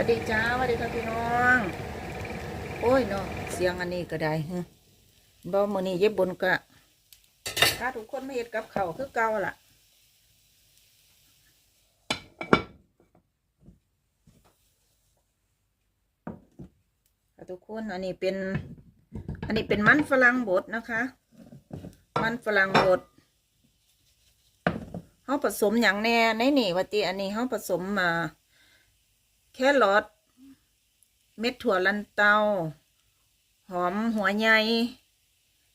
วัสดีจ้าสวัสดีค่ะพี่น้อง โอ้ยเนาะเสียงอันนี้ก็ได้ฮะบ่มือนี้เย็บบนกะถ้าทุกคนไม่เห็ดกับเขาคือเก่าล่ะค่ะทุกคนอันนี้เป็น อันนี้เป็นมันฝรั่งบดนะคะ มันฝรั่งบดเขาผสมอย่างแน่ในนี่วัติอันนี้เขาผสมมา แครอทเม็ดถั่วลันเตา หอมหัวใหญ่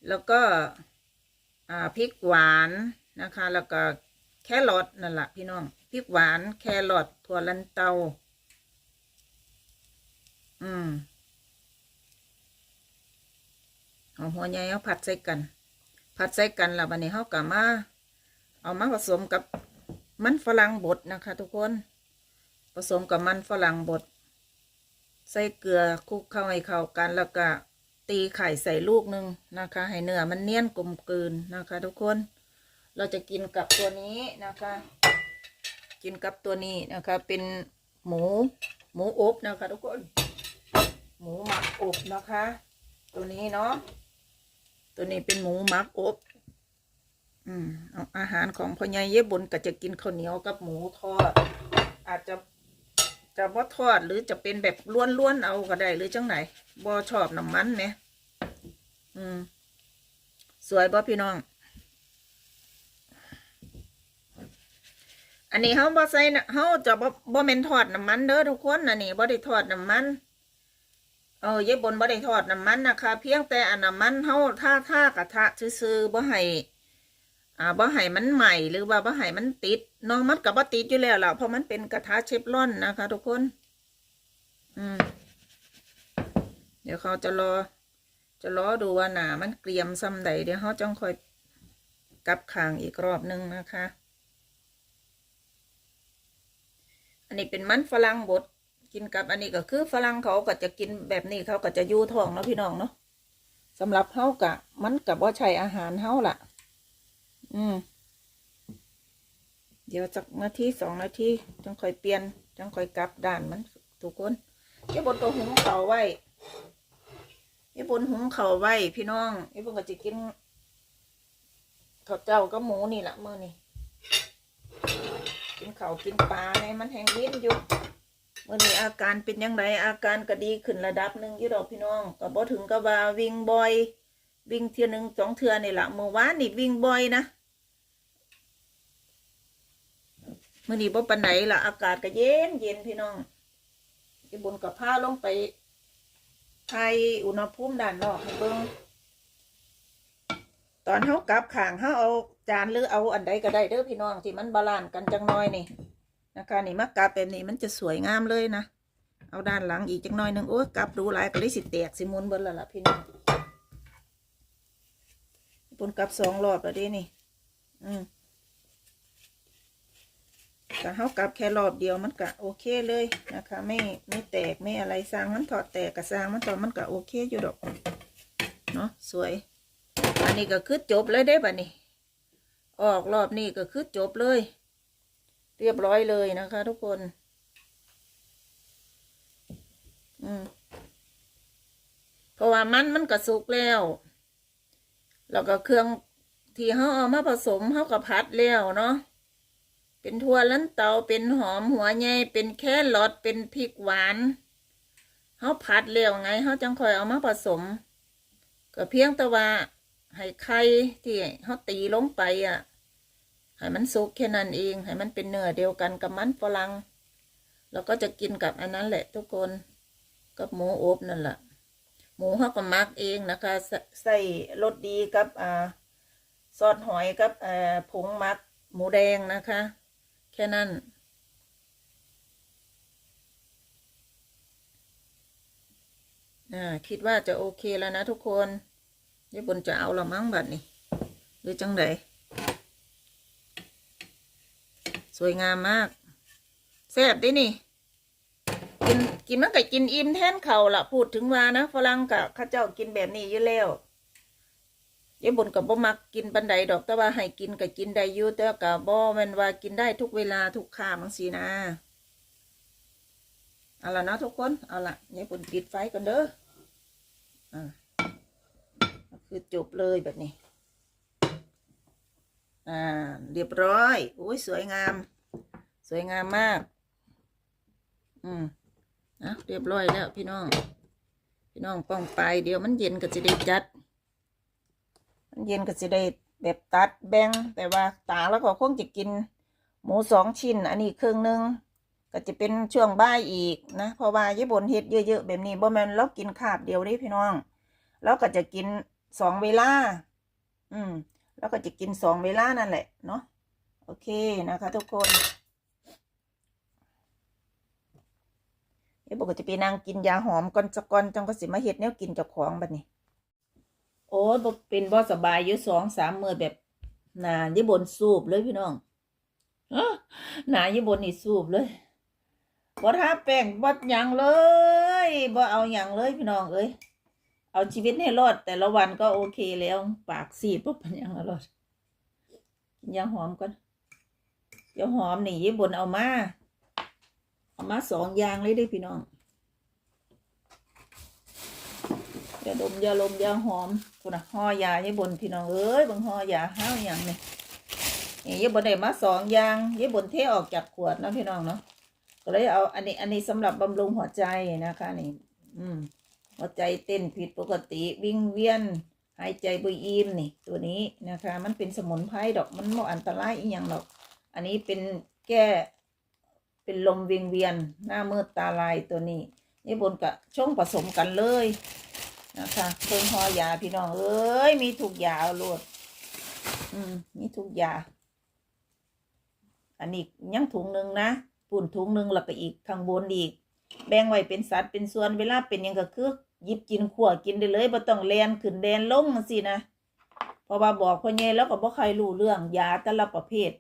แล้วก็พริกหวานนะคะ แล้วก็แครอทนั่นแหละพี่น้องพริกหวานแครอทถั่วลันเตา อืมเอาหัวใหญ่เอาผัดใส่กัน ผัดใส่กันแล้ววันนี้เขากะมา เอามาผสมกับมันฝรั่งบดนะคะ ทุกคน ผสมกับมันฝรั่งบด ใส่เกลือคลุกเข้าให้เข้ากันแล้วก็ตีไข่ใส่ลูกหนึ่งนะคะ ให้เนื้อมันเนียนกลมกลืนนะคะ ทุกคน เราจะกินกับตัวนี้นะคะ กินกับตัวนี้นะคะ เป็นหมู หมูอบนะคะ ทุกคน หมูหมักอบนะคะ ตัวนี้เนาะตัวนี้เป็นหมูหมักอบอืมอาอาหารของพ่อใหญ่เย็บบนก็จะกินข้าวเหนียวกับหมูทอดอาจจะ จะว่ทอดหรือจะเป็นแบบล้วนๆเอาก็ได้หรือจังไหนบ่ชอบน้ำมันไหมอืม สวยบ่พี่น้อง อันนี้เขาบ่ใส่นะเขาจะบ่บ่เมนทอดน้ำมันเด้อทุกคนอันนี้บ่ได้ทอดน้ำมันเออเย็บบนบ่ได้ทอดน้ำมันนะคะ เพียงแต่อันน้ำมันเฮาถ้าถ้ากระทะซื่อๆบ่ให้ อ่าบ่ให้มันใหม่หรือว่าบ่ให้มันติดน้องมันก็บ่ติดอยู่แล้วล่ะเพราะมันเป็นกระทะเชฟรอนนะคะ ทุกคน อืม เดี๋ยวเขาจะรอ จะรอดูว่าหนามันเกรียมซ้ำใดเดี๋ยวเขาจ้องคอยกลับคางอีกรอบหนึงนะคะ อันนี้เป็นมันฝรั่งบดกินกับอันนี้ก็คือฝรั่งเขาก็จะกินแบบนี้เขาก็จะยู่ท้องเนาะพี่น้องเนาะสำหรับเฮากะ มันกับว่าใช้อาหารเฮาล่ะ อืมเดี๋ยวสักนาทีสองนาทีจังค่อยเปลี่ยนจังค่อยกลับด้านมันทุกคนยี่บนตัวหุงเขาวไว้ยี่บนหุงเขาวไว้ พี่น้องยี่บนก็จะกินข้าวเจ้าก็หมูนี่แหละเมื่อนี่กินข้าวกินปลาในมันแห้งลิ้นอยู่เมื่อนี้อาการเป็นยังไงอาการก็ดีขึ้นระดับหนึ่งยี่ดอกพี่น้องก็บ่ถึงกับว่าวิ่งบ่อย วิ่งเทือหนึ่งสองเทือนี่แหละเมื่อวานนี่วิ่งบ่อยนะ มื่อนี้บ่ปันไหนละอากาศก็เย็นเย็นพี่น้องที่บนกับผ้าลงไปไทยอุณหภูมิด้านนอกเบิ่งตอนเฮากลับข้างเฮาเอาจานหรือเอาอันใดก็ได้เด้อพี่น้องที่มันบาลานซ์กันจังน้อยนี่นะคะนี่มากลับแบบนี้มันจะสวยงามเลยนะเอาด้านหลังอีกจักหน่อยนึงโอ้กลับดูหลายก็เลยสิแตกสิมุนเบิดแล้วล่ะพี่น้องปุ่นกลับสองรอบแล้วดินี่ อืม แต่เขากลับแค่รอบเดียวมันก็โอเคเลยนะคะ ไม่ไม่แตกไม่อะไรสร้างมันถอดแตกกับสร้างมันถอดมันก็โอเคอยู่ดอกเนาะสวย อันนี้ก็คือจบเลยได้ป่ะนี่ออกรอบนี้ก็คือจบเลย เรียบร้อยเลยนะคะ ทุกคน อืมเพราะว่ามันมันก็สุกแล้วแล้วก็เครื่องที่เขาเอามาผสมเขาก็พัดแล้วเนาะ เป็นถั่วลันเตาเป็นหอมหัวใหญ่เป็นแครอทเป็นพริกหวานเขาพัดแล้วไงเขาจังคอยเอามาผสม ก็เพียงแต่ว่าให้ไข่ที่เขาตีลงไปอะให้มันสุกแค่นั้นเอง ให้มันเป็นเนื้อเดียวกันกับมันฝรั่งแล้วก็จะกินกับอันนั้นแหละทุกคนกับหมูอบนั่นแหละหมูเขาก็มักเองนะคะใส่ใส่รสดีกับอ่าซอสหอยกับอ่าผงมักหมูแดงนะคะ แค่นั้นอ่าคิดว่าจะโอเคแล้วนะทุกคนยายบนจะเอาละมั้งบัดนี้หรือจังไดสวยงามมากแซ่บดินี่ กินกินมันก็กินอิ่มแทนเขาล่ะพูดถึงว่านะฝรั่งกับข้าเจ้ากินแบบนี้อยู่แล้ว ยายบนกับบ่มักกินปันใดดอกแต่ว่าให้กินก็กินได้อยู่แต่กับบ่แมันว่ากินได้ทุกเวลาทุกค่ามังสีนะเอาละเนาะทุกคนเอาละยายปุ่นปิดไฟก่อนเด้ออ่าก็คือจบเลยแบบนี้อ่าเรียบร้อยโอ้ยสวยงาม สวยงามมาก อืมอะเรียบร้อยแล้วพี่น้อง พี่น้องป้องไปเดี๋ยวมันเย็นก็จะได้จัด เย็นก็จะได้แบบตัดแบ่งแต่ว่าตาแล้วก็คงจะกิน หมูสองชิ้น อันนี้ครึ่งหนึ่งก็จะเป็นช่วงบ่ายอีกนะเพราะว่าญี่ปุ่นเฮ็ดเยอะๆแบบนี้บ่แม่นเรากินคาบเดียวเด้พี่น้อง แล้วก็จะกินสองเวลา อืม แล้วก็จะกินสองเวลานั่นแหละเนาะโอเคนะคะ ทุกคนเดี๋ยวบอกจะไปนั่งกินยาหอมก่อนจะก่อนจังก็สิมาเฮ็ดแนวกินเจ้าของบัดนี้ โอ้ยเป็นบ่สบายอยู่สองสามมือแบบหนาญี่ปุ่นสูบเลยพี่น้องอ้อหนาญี่ปุ่นนี่สูบเลยบ่ทาแป้งบ่หยังเลยบ่เอาหยังเลยพี่น้องเอ้ยเอาชีวิตให้รอด แต่ละวันก็โอเคแล้วปากซีดบ่เป็นยังรอดกินยาหอมก่อนยาหอมนี่ญี่ปุ่นเอามาเอามาสองอย่างเลยเด้พี่น้อง ยาดมยาลมยาหอมพุ่นะห่อยาญี่ปุ่นพี่น้องเอ้ยบิ่งห่อยาห้าวหยังนี่นี่ยี่บนได้มาสองอย่างยี่บนเทออกจากขวดนะพี่น้องเนาะก็เลยเอาอันนี้อันนี้สำหรับบำรุงหัวใจนะคะนี่ อืม หัวใจเต้นผิดปกติวิ่งเวียน หายใจบุยอิ่มนี่ ตัวนี้นะคะ มันเป็นสมุนไพรดอกมันไม่อันตรายอีหยังหรอก อันนี้เป็นแก้เป็นลมเวียงเวียน หน้ามืดตาลายตัวนี้ยี่บนกับช่องผสมกันเลย นะคะเพิ่งหอยาพี่น้องเอ้ยมีทุกยาเอาโลดอืมมีทุกยา อันนี้ยังถุงหนึ่งนะปุ่นถุงหนึ่งแล้วก็อีกข้างบนอีก แบ่งไว้เป็นสัดเป็นส่วนเวลาเป็นยังก็คือยิบกินขั่วกินได้เลยบ่ต้องแลนขึ้นแดนลงสินะเพราะว่าบอกพ่อใหญ่แล้วก็บ่ใครรู้เรื่องยาแต่ละประเภท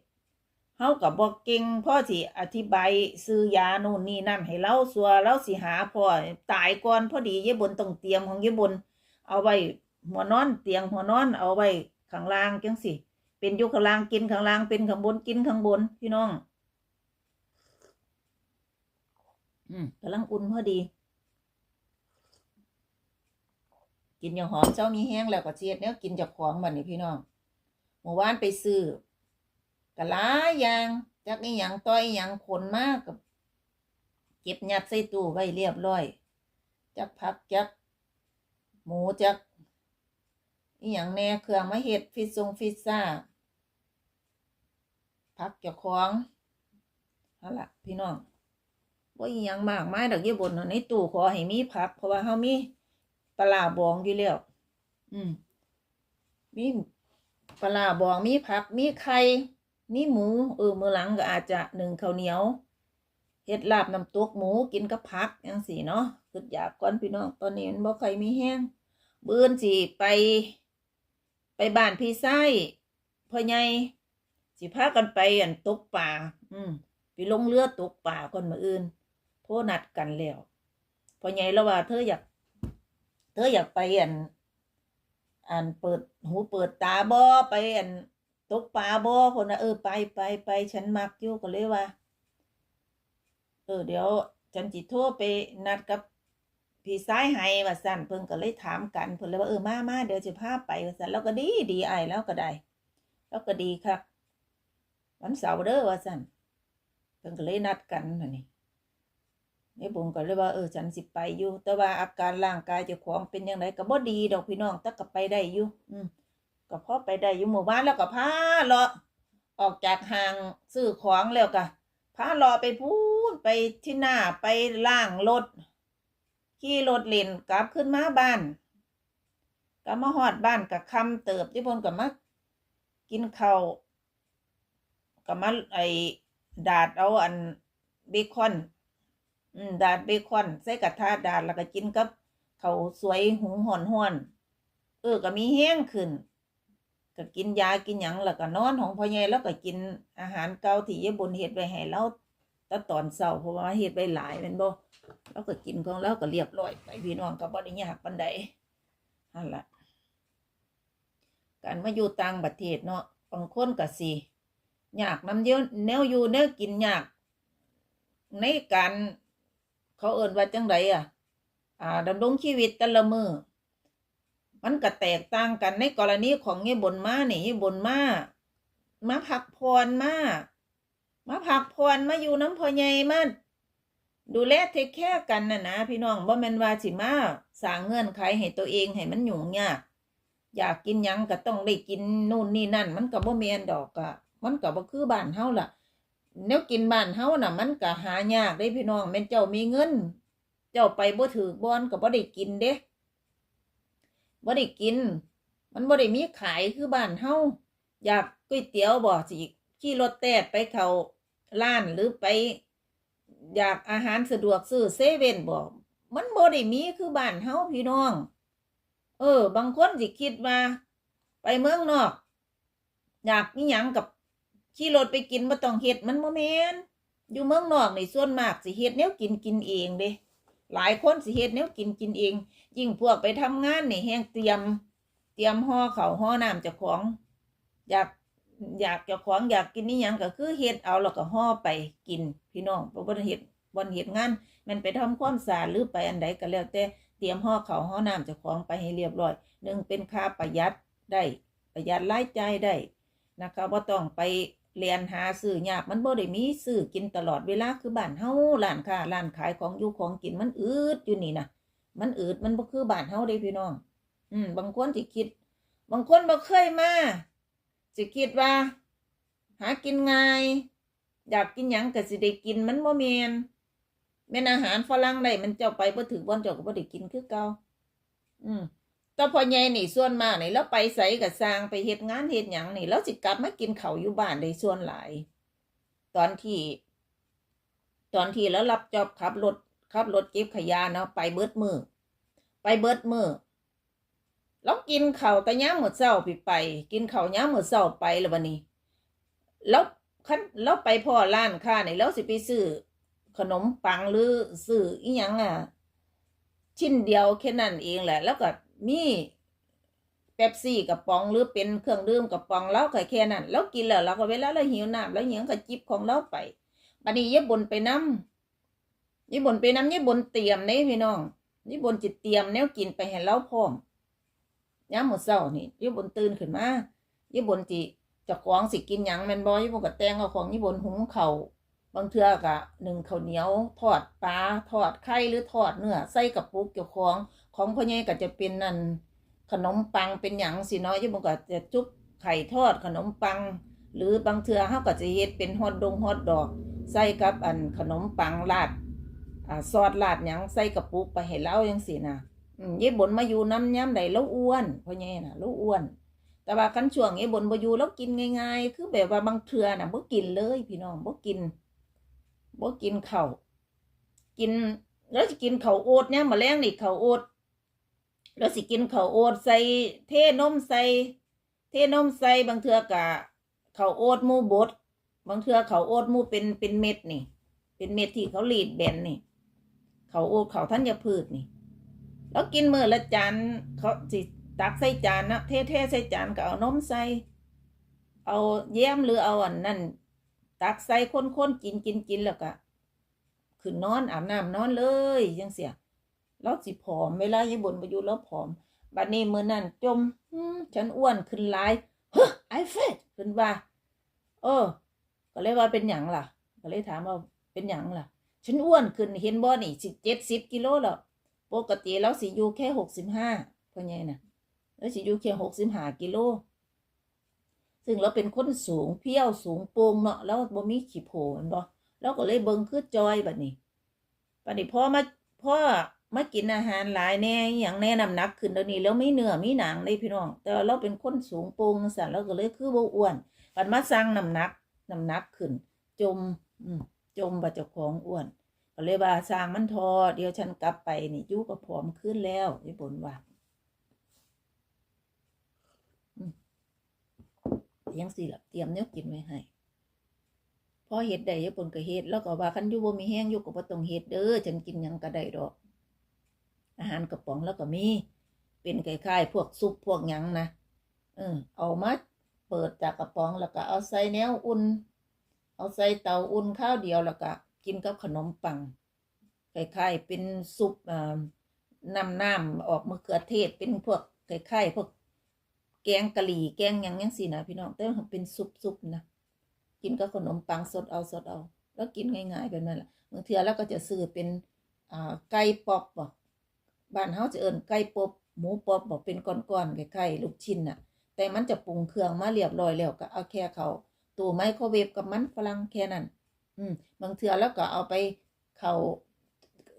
เฮาก็บ่เก่งพ่อสิอธิบายซื้อยานู่นนี่นั่นให้เราสัวเราสิหาพ่อตายก่อนพอดีเยบนต้องเตรียมของเยบน เอาไว้หัวนอนเตียงหัวนอนเอาไว้ข้างล่างจังสิเป็นยู่ข้างล่างกินข้างล่างเป็นข้างบนกินข้างบนพี่น้อง อืมกำลังอุ่นพอดี กินอย่างหอมเจ้ามีแห้งแล้วก็เจียดเนี้ยกินจากของบันนี้พี่น้องเมื่อวานไปซื้อ กะลายอย่างจักนี่อย่างต้อยอย่างขนมากกับเก็บยัดใส่ตู้ไว้เรียบร้อย จักผักจัก หมูจักอีหยังแหน่เครื่องมาเห็ดฟิซซงฟิซซ่าพักเจ้าของเอาละพี่น้องว่าอีหยังมากไม้ดอกเยี่ยบนเนในตู้ขอให้มีผัก เพราะว่าเฮามีปลาบองอยู่แล้วอืมมีปลาร้าบองมีผักมีไข่ มีหมูเออมือหลังก็อาจจะหนึ่งข้าวเหนียวเฮ็ดลาบน้ำตกหมูกินกับผักจังซี่เนาะคิดอยากก่อนพี่น้องตอนนี้มันบ่ค่อยมีแห้งเบื่อนสิไป ไปบ้านพี่ไส้พ่อใหญ่สิพากันไปอันตกป่า อืมไปลงเรือตกป่าก่อนมาอื่นโทรนัดกันแล้วพอใหญ่แล้วว่าเธออยาก เธออยากไปอันอันเปิดหูเปิดตาบ่ไปอัน ตกป่าบ่คนนะเออไปไปไปฉันมักอยู่ก็เลยว่า เออ เดี๋ยวฉันจิโทรไปนัดกับพี่ซ้ายให้ว่าสั่นเพิ่นก็เลยถามกันเพิ่นเลยว่าเออมามาเดี๋ยวจะพาไปว่าสั่นแล้วก็ดีดีไอแล้วก็ได้ แล้วก็ดีครับวันเสาร์เด้อว่าสั่นเพิ่นก็เลยนัดกันน่ะนี่นี่ผมก็เลยว่าเออฉันสิไปอยู่ แต่ว่าอาการร่างกายเจ้าของเป็นยังไงก็บ่ดีดอกพี่น้องแต่ก็ไปได้อยู่อืม ก็พอไปได้อยู่หมู่บ้านแล้วก็พาเลาะออกจากห้างซื้อของแล้วก็พาเลาะไปพูนไปที่หน้าไปล่างรถขี่รถเล่นกลับขึ้นมาบ้านก็มาฮอดบ้านกับคำเติบที่พนก็มากินข้าวก็มาไอ้ดาดเอาอันเบคอน อืมดาดเบคอนใส่กระทะดาดแล้วก็กินกับเขาวสวยหุงหอนห่อน เออก็มีแห้งขึ้น ก็กินยากินหยังแล้วก็นอนของพ่อใหญ่แล้วก็กินอาหารเก่าที่ยายบุญเฮ็ดไว้ให้เราแต่ตอนเช้าเพราะว่าเฮ็ดไว้หลายแม่นบ่เราก็กินของเราก็เรียบร้อยไปพี่น้องก็บ่ได้ยากปานใดนั่นล่ะการมาอยู่ต่างประเทศเนาะบางคนก็สิยากนำเดียวแนวอยู่แนวกินยากในการเขาเอิ้นว่าจังไดอะอ่าดำรงชีวิตแต่ละมือ มันก็แตกต่างกันในกรณีของยายบนมานี่ยายบนมามาพักผ่อนมามาพักผ่อนมาอยู่น้ำพอใหญ่มาดูแลเทคแคร์กันนะนะพี่น้องบ่แมนว่าสิมาสร้างเงื่อนไขให้ตัวเองให้มันยุ่งยากอยากกินยังก็ต้องได้กินนู่นนี่นั่น มันก็บ่แมนดอกอะมันก็บ่คือบ้านเฮาล่ะแนวกินบ้านเฮาน่ะ มันก็หายากเด้พี่น้องแม่นเจ้ามีเงิน เจ้าไปบ่ถือบอนก็บ่ได้กินเด้ บ่ได้กิน มันบ่ได้มีขายคือบ้านเฮาอยากก๋วยเตี๋ยวบ่สิขี่รถแต๊ดไปเขาร้านหรือไป อยากอาหารสะดวกซื้อเซเว่นบ่มันบ่ได้มีคือบ้านเฮาพี่น้อง เออ บางคนสิคิดว่า ไปเมืองนอก อยากมีหยังกับขี่รถไปกินบ่ต้องเฮ็ดมันบ่แม่นอยู่เมืองนอกนี่ส่วนมากสิเฮ็ดแนวกินกินเองเด้ หลายคนสิเฮ็ดแนวกินกินเอง ยิ่งพวกไปทำงานนี่แฮงเตรียม เตรียมห่อเขาห่อน้ำเจ้าของ อยากอยากเจ้าของอยากกินนี่ยังก็คือเฮ็ดเอาแล้วก็ห่อไปกินพี่น้องบ่บ่ได้เฮ็ดบ่ได้เฮ็ดงาน มันไปทำความสะอาดหรือไปอันใดก็แล้วแต่เตรียมห่อเขาห่อน้ำเจ้าของไปให้เรียบร้อยหนึ่งเป็นค่าประหยัดได้ประหยัดรายจ่ายได้นะคะบ่าต้องไป เรียนหาซื้อยากมันบ่ได้มีซื้อกินตลอดเวลาคือบ้านเฮาร้านค้าร้านขายของอยู่ของกินมันอืดอยู่นี่นะมันอืดมันบ่คือบ้านเฮาเด้พี่น้อง อืม บางคนสิคิด บางคนบ่เคยมาสิคิดว่า หากินง่ายอยากกินหยังก็สิได้กินมันบ่แม่นแม่นอาหารฝรั่งได้มันเจ้าไปบ่ถึงบ่อนเจ้าก็บ่ได้กินคือเก่าอืม ต่พอใหญ่นี่ส่วนมากนี่แล้วไปไสก็สร้างไปเฮ็ดงานเฮ็ดหยังนี่แล้วสิกลับมากินเขาอยู่บ้านได้ส่วนหลาย ตอนที่ ตอนที่แล้วรับจอบขับรถขับรถเก็บขยะเนาะไปเบิดมือไปเบิดมือแล้วกินเขาแต่ย้ำหมดเช้าไปไป กินเขาย้ำหมดเช้าไปแล้ววันนี้ แล้วคันแล้วไปพ่อร้านค้านี่แล้วสิไปซื้อขนมปังหรือซื้ออีหยังอะ ชิ้นเดียวแค่นั้นเองแหละ แล้วก็ มีเป๊ปซี่กับป๋องหรือเป็นเครื่องดื่มกับป๋องแล้วก็แค่นั้นแล้วกินแล้วเราก็เวลาเราหิวน้ำแล้วหิวก็จิบของเราไปบัดนี้ยบบนไปน้ำยบบนไปน้ำยบบนเตรียมเนี่พี่น้องยบบนจิตเตรียมแนวกินไปให้เราพร้อมย้ำหมดเช้านี่ยบบนตื่นขึ้นมายบบนจิจะของสิกินหยังแมนบ่เย็บบนกับแตงเอาของยบบนหุงเขาบางเทือกะหนึ่งข้าวเหนียวทอดปลาทอดไข่หรือทอดเนื้อใส่กับปุกเกี่ยวของ ของพ่อใหญ่ก็จะเป็นนั่นขนมปังเป็นหยังสิเนาะยี่มันก็จะจุบไข่ทอดขนมปัง หรือบางเทื่อเฮาก็จะเฮ็ดเป็นฮอทดงฮอทดอก ใส่กับอันขนมปังราดอ่าซอสราดหยังใส่กระปุกไปให้เล่าจังสินะอืมยี่บนมาอยู่น้ำย้ำใดแล้วอ้วนพ่อใหญ่น่ะแล้วอ้วน แต่ว่าคันช่วงยี่บนบ่อยู่แล้วกินง่ายๆ คือแบบว่าบางเทื่อน่ะบ่กินเลยพี่น้องบ่กินบ่กินข้าวกินแล้วสิกินข้าวโอ๊ตเนี่ยมาแรงนี่ข้าวโอ๊ต แล้วสิกินข้าวโอ๊ตใส่เทนมใส่เทนมใส่บางเทือกะข้าวโอ๊ตมูบดบางเทือข้าวโอ๊ตมูเป็นเป็นเม็ดนี่ เป็นเม็ดที่เขารีดแบนนี่ข้าวโอ๊ตข้าวธัญพืชนี่แล้วกินมื้อละจานเขาสิตักใส่จานนะเทๆใส่จานก็เอานมใส่เอาแย้มหรือเอาอันนั่นตักใส่คนๆกินกินกินแล้วก็ขึ้นนอนอาบน้ำนอนเลยยังเสีย แล้วสิผอม เวลาญี่ปุ่นไปอยู่แล้วผอมบัดนี้มือนั่นจมฉันอ้วนขึ้นหลายเฮ้ไอเฟดขึ้นว่าเออ ก็เลยว่าเป็นหยังล่ะ ก็เลยถามว่าเป็นหยังล่ะ ฉันอ้วนขึ้นเห็นบ่นี่สิเจ็ดสิบกิโลแล้วปกติแล้วสิอยู่แค่หกสิบห้าพ่อใหญ่น่ะแล้วสิอยู่แค่หกสิบห้ากิโลซึ่งเราเป็นคนสูงเพี้ยวสูงโปร่งเนาะแล้วบ่มีขี้โผล่ม่นบ่เราก็เลยเบิ่งคือจอยบัดนี้บัดนี้พอมาพ่อ มากินอาหารหลายแน่อย่างแน่น้ำหนักขึ้นเดี๋ยวนี้แล้วไม่เนื้อมีหนังเลยพี่น้อง แต่ว่าเราเป็นคนสูงโปร่งสันเราก็เลยคือบ่อ้วนบัดมาสร้างน้ำหนักน้ำหนักขึ้น จมจมบ่าเจ้าของอ้วนก็เลยว่าสร้างมันทอ เดี๋ยวฉันกลับไปนี่ยู่ก็ผอมขึ้นแล้วญี่ปุ่นว่ายังสิล่ะเตรียมแนวกินไว้ให้พอเฮ็ดได้ญี่ปุ่นก็เฮ็ดแล้วก็ว่าคันยู่บ่มีแห้งยู่ก็บ่ต้องเฮ็ดเด้อฉันกินยังก็ได้ดอก อาหารกระป๋องแล้วก็มี เป็นคล้ายๆพวกซุปพวกหยังนะเออเอามาเปิดจากกระป๋องแล้วก็เอาใส่แนวอุ่น เอาใส่เตาอุ่นข้าวเดียวแล้วก็กินกับขนมปังคล้ายๆเป็นซุปอ่าน้ำน้ำออกมะเขือเทศเป็นพวกคล้ายๆพวกแกงกะหรี่แกงยังยังสินะพี่น้องแต่ว่าเป็นซุปๆนะกินกับขนมปังสดเอาสดเอา แล้วกินง่ายๆแบบนั้นแหละบางเทื่อแล้วก็จะซื้อเป็นไก่ป๊อปบ่ บ้านเฮาจะเอิ้นไก่ป๊อปหมูป๊อปบ่เป็นก้อนๆคล้ายๆลูกชิ้นน่ะ แต่มันจะปรุงเครื่องมาเรียบร้อยแล้วก็เอาแค่เขาตู้ไมโครเวฟกับมันฝรั่งแค่นั้น อืมบางเทื่อแล้วก็เอาไปเขา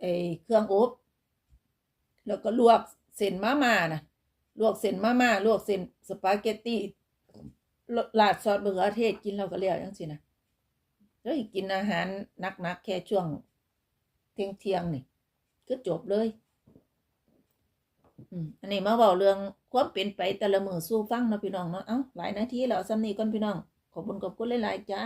ไอ้เครื่องอบแล้วก็ลวกเส้นมาม่านะลวกเส้นมาม่าลวกเส้นสปาเกตตี้ลาดซอสมะเขือเทศกินแล้วก็แล้วจังซี่นะแล้วกินอาหารนักๆแค่ช่วงเที่ยงเที่ยงๆนี่ก็จบเลย อันนี้มาเว้าเรื่องความเป็นไปแต่ละมือสู้ฟังเนาะพี่น้องเนาะเอ้าหลายนาทีแล้วสำนี้ก่อนพี่น้องขอบคุณขอบคุณหลายๆจ้า